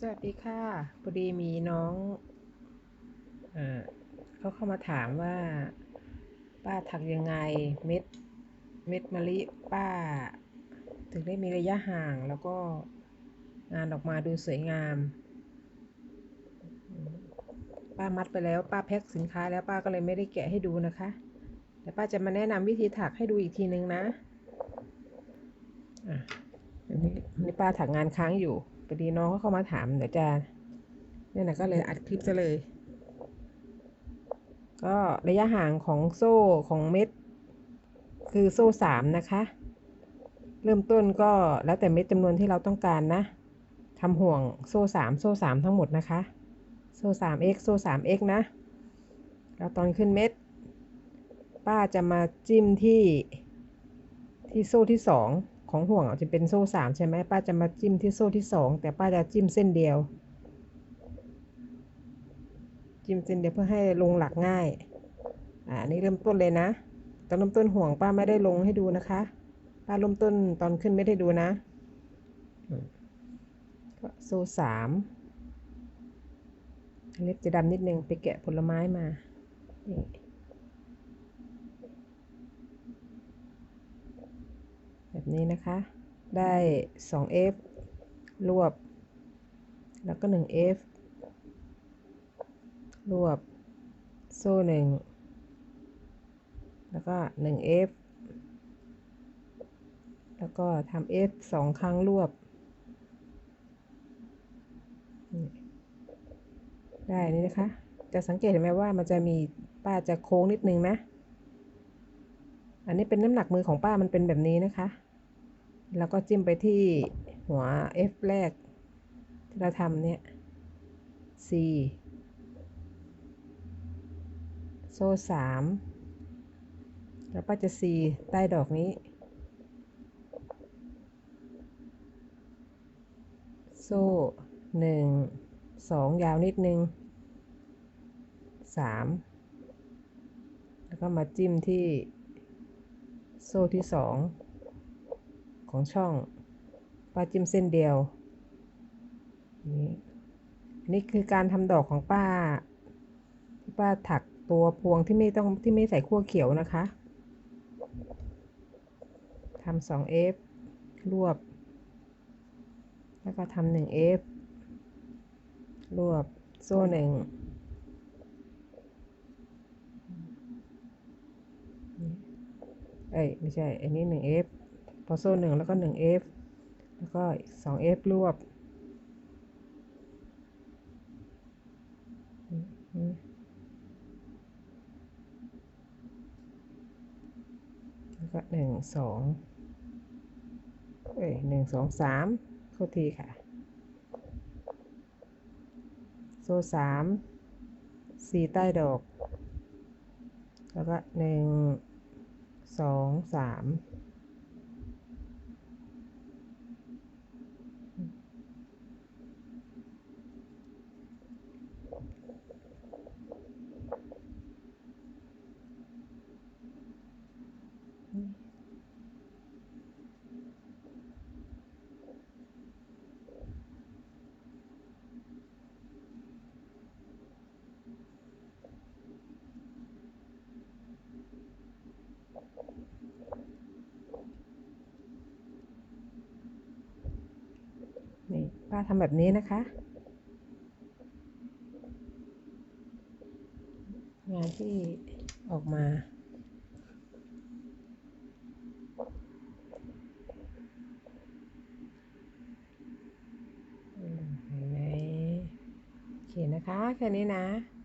สวัสดีค่ะพอดีมีน้องเอเขาเข้ามาถามว่า ป้าถักยังไงเม็ดเม็ดมะลิป้า ถึงได้มีระยะห่างแล้วก็งานออกมาดูสวยงาม ป้ามัดไปแล้ว ป้าแพ็คสินค้าแล้วป้าก็เลยไม่ได้แกะให้ดูนะคะแต่ป้าจะมาแนะนำวิธีถักให้ดูอีกทีนึงนะอะอันนี้อันนี้ป้าถักงานค้างอยู่ พอดีน้องเขาเข้ามาถามเดี๋ยวจะเนี่ยนะก็เลยอัดคลิปซะเลย ก็ระยะห่างของโซ่ของเม็ด คือโซ่สามนะคะ เริ่มต้นก็แล้วแต่เม็ดจำนวนที่เราต้องการนะทำห่วงโซ่สามโซ่สามทั้งหมดนะคะ โซ่สาม x โซ่สาม x นะ แล้วตอนขึ้นเม็ด ป้าจะมาจิ้มที่ที่โซ่ที่สอง ของห่วงจะเป็นโซ่สามใช่ไหมป้าจะมาจิ้มที่โซ่ที่สองแต่ป้าจะจิ้มเส้นเดียว จิ้มเส้นเดียวเพื่อให้ลงหลักง่ายอ่านี่เริ่มต้นเลยนะตอนเริ่มต้นห่วงป้าไม่ได้ลงให้ดูนะคะ ป้าเริ่มต้นตอนขึ้นไม่ได้ดูนะก็โซ่สามเล็บจะดำนิดนึงไปแกะผลไม้มานี่แบบ นี้นะคะ ได้ 2F รวบ แล้วก็ 1F รวบ โซ่หนึ่ง แล้วก็ 1F แล้วก็ทำ F สองครั้งรวบ ได้นี่นะคะ จะสังเกตเห็นไหมว่ามันจะมีป้าจะโค้งนิดนึงนะ อันนี้เป็นน้ำหนักมือของป้ามันเป็นแบบนี้นะคะ แล้วก็จิ้มไปที่หัว F แรก ที่เราทำเนี่ย C โซ่สามแล้วป้าจะ C ใต้ดอกนี้ โซ่หนึ่งสองยาวนิดนึงสามแล้วก็มาจิ้มที่โซ่ที่สอง ของช่องป้าจิ้มเส้นเดียวนี่นี่คือการทำดอกของป้าที่ป้าถักตัวพวงที่ไม่ต้องที่ไม่ใส่ขั้วเขียวนะคะทำสองเอฟรวบ แล้วก็ทำหนึ่งเอฟรวบโซ่หนึ่งเอ้ย ไม่ใช่ อันนี้หนึ่งเอฟ พอโซ่หนึ่งแล้วก็หนึ่งเอฟแล้วก็สองเอฟรวบแล้วก็หนึ่งสองเอ้ยหนึ่งสองสามโทษทีค่ะ โซ่สามสี่ใต้ดอก แล้วก็หนึ่งสองสามนี่ ป้าทำแบบนี้นะคะ งานที่ออกมาเห็นไหมโอเคนะคะ แค่นี้นะ